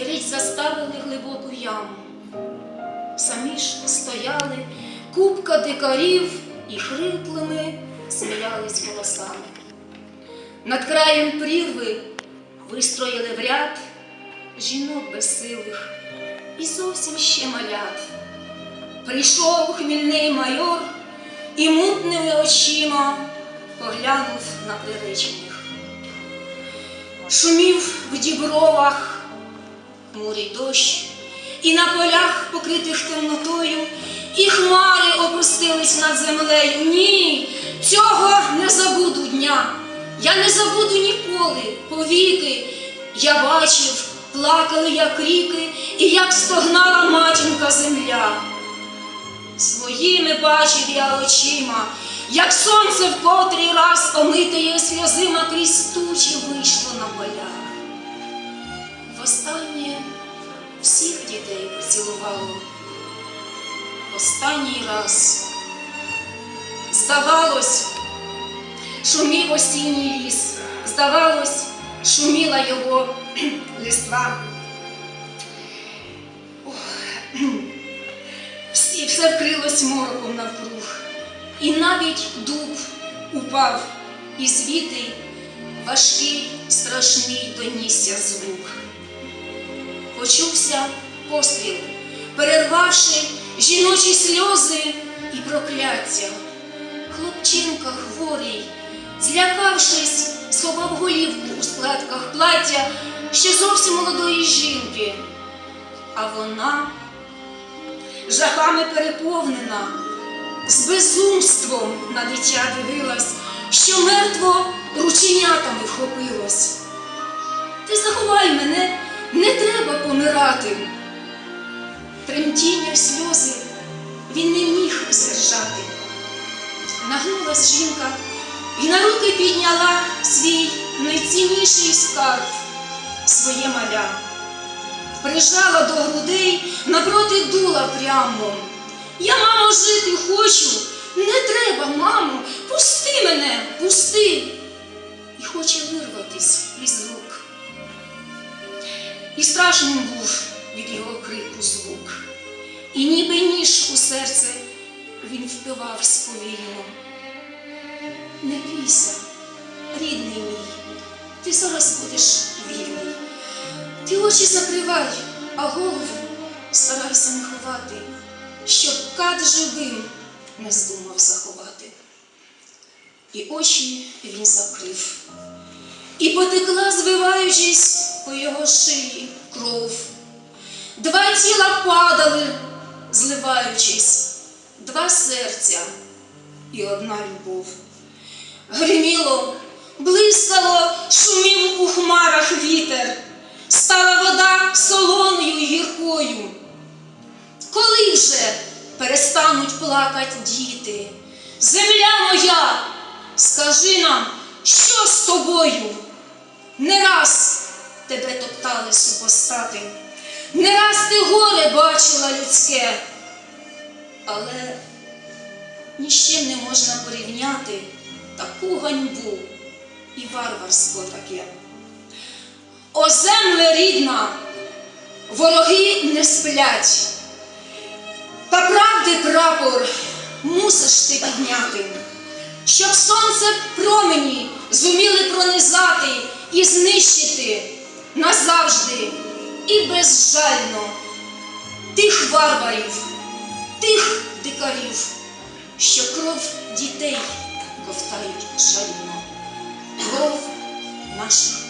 і рить заставили глибоку яму. Самі ж стояли купка дикарів і хриплими сміялись голосами. Над краєм прірви вистроїли в ряд жінок безсилих і зовсім ще малят. Прийшов хмільний майор і мутними очима поглянув на приречених. Шумів в дібровах хмурий дощ, і на полях, покритих темнотою, і хмари опустились над землею. Ні, цього не забуду дня. Я не забуду ніколи повіки. Я бачив, плакали, як ріки, і як стогнала матінка земля. Своїми бачив я очима, як сонце в котрий раз омитиє сльозима крізь тучі вийшло на полях. Востаннє всіх дітей поцілувало. Останній раз. Здавалось, шумів осінній ліс, здавалось, шуміла його листва. Всі все вкрилось мороком навкруг, і навіть дуб упав, і звідти важкий, страшний донісся звук. Почувся постріл, перервавши жіночі сльози і прокляття. Хлопчинка хворий, злякавшись, сховав голівку у складках плаття ще зовсім молодої жінки. А вона жахами переповнена, з безумством на дитя дивилась, що мертво рученятами вхопилось. Ти заховай мене, не треба помирати. Тремтіння сльози він не міг здержати. Нагнулась жінка і на руки підняла свій найцінніший скарб, своє маля прижала до грудей напроти дула прямо. Я, мамо, жити хочу. Не треба, мамо, пусти мене, пусти. І хоче вирватись із рук. І страшним був від його крику звук. І ніби ніж у серце він впивав сповільно. Не бійся, рідний мій, ти зараз будеш вільний. Ти очі закривай, а голову старайся не ховати, щоб кат живим не здумав заховати. І очі він закрив, і потекла, звиваючись по його шиї кров. Два тіла падали, зливаючись, два серця і одна любов. Гриміло, блискало, шумів у хмарах вітер стала вода солоною й гіркою. Коли вже перестануть плакать діти? Земля моя, скажи нам, що з тобою? Не раз тебе топтали супостати, не раз ти горе бачила людське, але ні з чим не можна порівняти таку ганьбу і варварство таке. О земле рідна, вороги не сплять, та правди прапор мусиш ти підняти, щоб сонце промені зуміли пронизати і знищити назавжди і безжально тих варварів, тих дикарів, що кров дітей ковтають жально, кров наших